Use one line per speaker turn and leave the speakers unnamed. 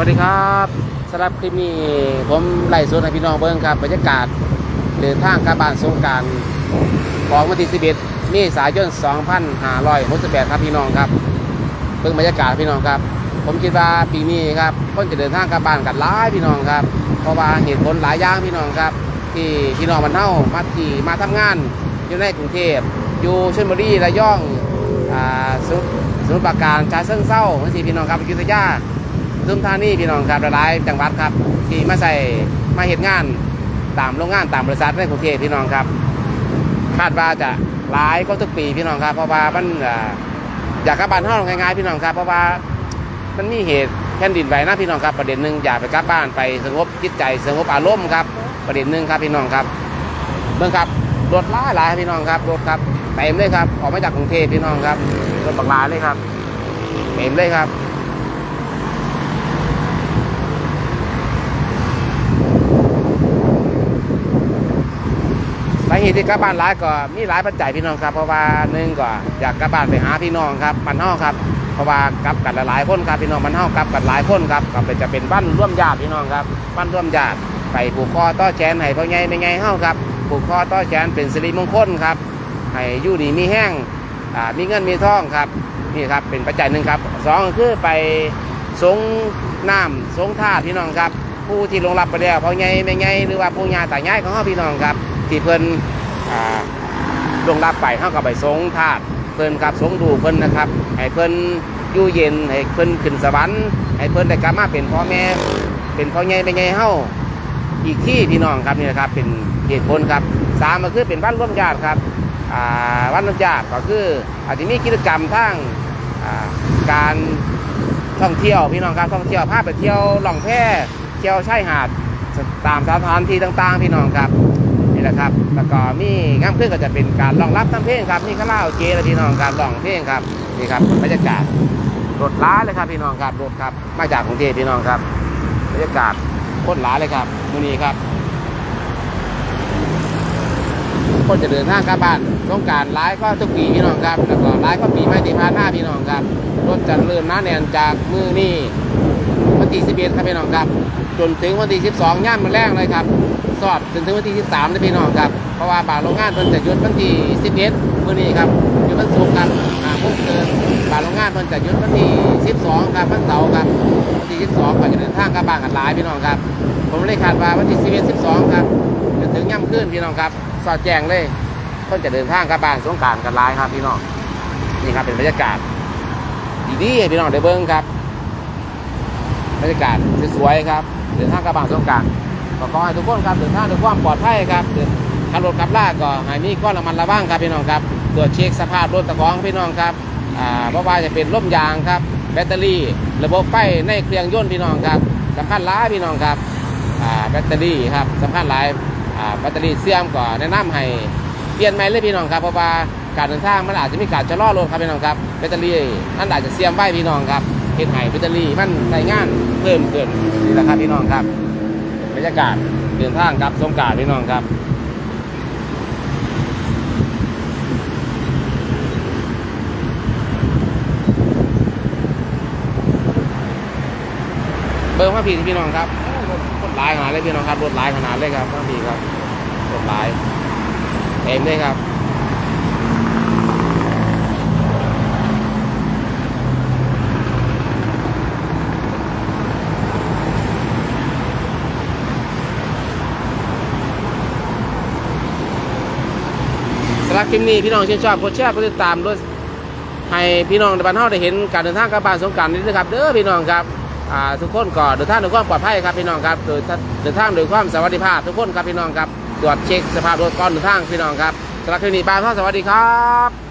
วัสดีครับสำหรับคลิปนี้ผมไล่สดให้พี่น้องเบิ้งครับบรรยากาศเดินทางกลับบ้านสงการของวันที่11เมษายน2568ครับพี่น้องครับเบิ้งบรรยากาศพี่น้องครับ ผมคิดว่าปีนี้ครับคนจะเดินทางกลับบ้านกันหลายพี่น้องครับ เพราะว่าเหตุผลหลายอย่างพี่น้องครับ ที่พี่น้องมันเท่ามาที่มาทำงานอยู่ในกรุงเทพอยู่ชลบุรีระยองอ่าสมุทรสมุทรปราการชาเชิงเศร้าทั้งสี่พี่น้องครับอยุธยา ทุมธานีพี่น้องครับหลายๆจังหวัดครับ ที่มาใส่มาเหตุงานตามโรงงานตามบริษัทในกรุงเทพพี่น้องครับ คาดว่าจะหลายก็ทุกปีพี่น้องครับ เพราะว่ามันอยากกลับบ้านเฮาง่ายๆพี่น้องครับ เพราะว่ามันมีเหตุแผ่นดินไหวนะพี่น้องครับ ประเด็นหนึ่งอยากไปกลับบ้านไปสงบจิตใจสงบอารมณ์ครับประเด็นหนึ่งครับพี่น้องครับเบื้องครับรถหลาหลายพี่น้องครับรถครับเต็มเลยครับออกมาจากกรุงเทพพี่น้องครับรถบักลาเลยครับเต็มเลยครับ สาเหตุที่กลับบ้านหลายก็มีหลายปัจจัยพี่น้องครับ เพราะว่าหนึ่งก็อยากกลับบ้านไปหาพี่น้องครับบ้านเฮาครับ เพราะว่ากลับกันหลายคนครับพี่น้องบ้านเฮากลับกันหลายคนครับก็เป็นจะเป็นบ้านร่วมญาติพี่น้องครับบ้านร่วมญาติไปผูกคอต้อแขนให้พ่อใหญ่แม่ใหญ่เฮาครับผูกคอต้อแขนเป็นสิริมงคลครับให้อยู่ดีมีแห้งมีเงินมีทองครับนี่ครับเป็นปัจจัยหนึ่งครับสองคือไปสงน้ำสงท่าตุพี่น้องครับ ผู้ที่ลงรับไปแล้วพ่อใหญ่แม่ใหญ่หรือว่าปู่ย่าตายายของเฮาพี่น้องครับ ที่เพิ่นอ่าลงรับไปเฮาก็ไปสงธาตุเพิ่นครับสงดูเพิ่นนะครับให้เพิ่นอยู่เย็นให้เพิ่นขึ้นสวรรค์ให้เพิ่นได้กลับมาเป็นพ่อแม่ เป็นพ่อใหญ่แม่ใหญ่เฮาอีกที่พี่น้องครับนี่นะครับเป็นเหตุผลครับสามก็คือเป็นบ้านร่วมญาติครับอ่าบ้านร่วมญาติก็คืออาจจะมีกิจกรรมทางการท่องเที่ยวพี่น้องครับท่องเที่ยวพาไปเที่ยวหล่องแพเที่ยวชายหาดตามสถานที่ต่างๆ พี่น้องครับ แหละครับ แล้วก็มีงามขึ้นก็จะเป็นการรองรับทำเพลงครับมีคาราโอเกและพี่น้องครับรองเพลงครับนี่ครับบรรยากาศรถล้าเลยครับพี่น้องครับรถครับ มาจากกรุงเทพพี่น้องครับบรรยากาศโคตรล้าเลยครับมือนี้ครับคนจะเดินทางกลับบ้านต้องการร้ายก็ทุกปีพี่น้องครับ แล้วก็ร้ายก็ปีไม่ที่ผ่านหน้าพี่น้องครับรถจะเริ่มหน้าแนนจากมือนี่วันที่11ครับพี่น้องครับ จนถึงวันที่ 12ย่ามมันแรกเลยครับ สอดจนถึงวันที่ 13นะพี่น้องครับ เพราะว่าบาโรงงานเพิ่นจะหยุดวันที่ 11มื้อนี้ครับหยุดวันศุกร์ครับอ่าพุ่งเกินบาโรงงานเพิ่นจะหยุดวันที่ 12ครับวันเสาร์ครับวันที่ 12ก็จะเดินทางกลับบ้านกันหลายพี่น้องครับ ผมเลยคาดว่าวันที่ 11 12ครับจนถึงย่ำขึ้นพี่น้องครับ สอดแจ้งเลยคนจะเดินทางกลับบ้านสงกรารกันหลายครับพี่น้องนี่ครับเป็นบรรยากาศดีๆพี่น้องได้เบิ่งครับบรรยากาศสวยๆครับ เดินทางกลับบ้านสงการก็ขอให้ทุกคนครับเดินทางด้วยความปลอดภัยครับเดินขับรถขับลาก็ให้มีก้อนระมัดระวังครับพี่น้องครับตรวจเช็คสภาพรถตะของพี่น้องครับอ่าเพราะว่าจะเป็นร่มยางครับ แบตเตอรี่ ระบบไฟในเครื่องยนต์พี่น้องครับสำคัญหลายพี่น้องครับอ่าแบตเตอรี่ครับสำคัญหลายอ่าแบตเตอรี่เสื่อมก็แนะนำให้เปลี่ยนใหม่เลยพี่น้องครับเพราะว่าการเดินทางมันอาจจะมีการชะลอรถครับพี่น้องครับแบตเตอรี่นั่นอาจจะเสื่อมไว้พี่น้องครับ เฮ็ดให้แบตเตอรี่มันใช้งานเพิ่มขึ้นนี่แหละครับพี่น้องครับบรรยากาศเดินทางครับสงการพี่น้องครับเบอร์มาพี่พี่น้องครับรถลายขนาดเลยพี่น้องครับรถลายขนาดเลยครับมาพี่ครับรถลายเต็มเลยครับ สำ หรับคลิปนี้พี่น้องชื่นชอบกดแชร์กดติดตามด้วยให้พี่น้องในบ้านเฮาได้เห็นการเดินทางกับบ้านสงการนี้นะครับเด้อพี่น้องครับทุกคนก็เดินทางด้วยความปลอดภัยครับพี่น้องครับโดยเดินทางโดยความสวัสดิภาพ ทุกคนครับพี่น้องครับตรวจเช็คสภาพรถก่อนเดินทางพี่น้องครับสำหรับคลิปนี้บ้านเฮาสวัสดีครับ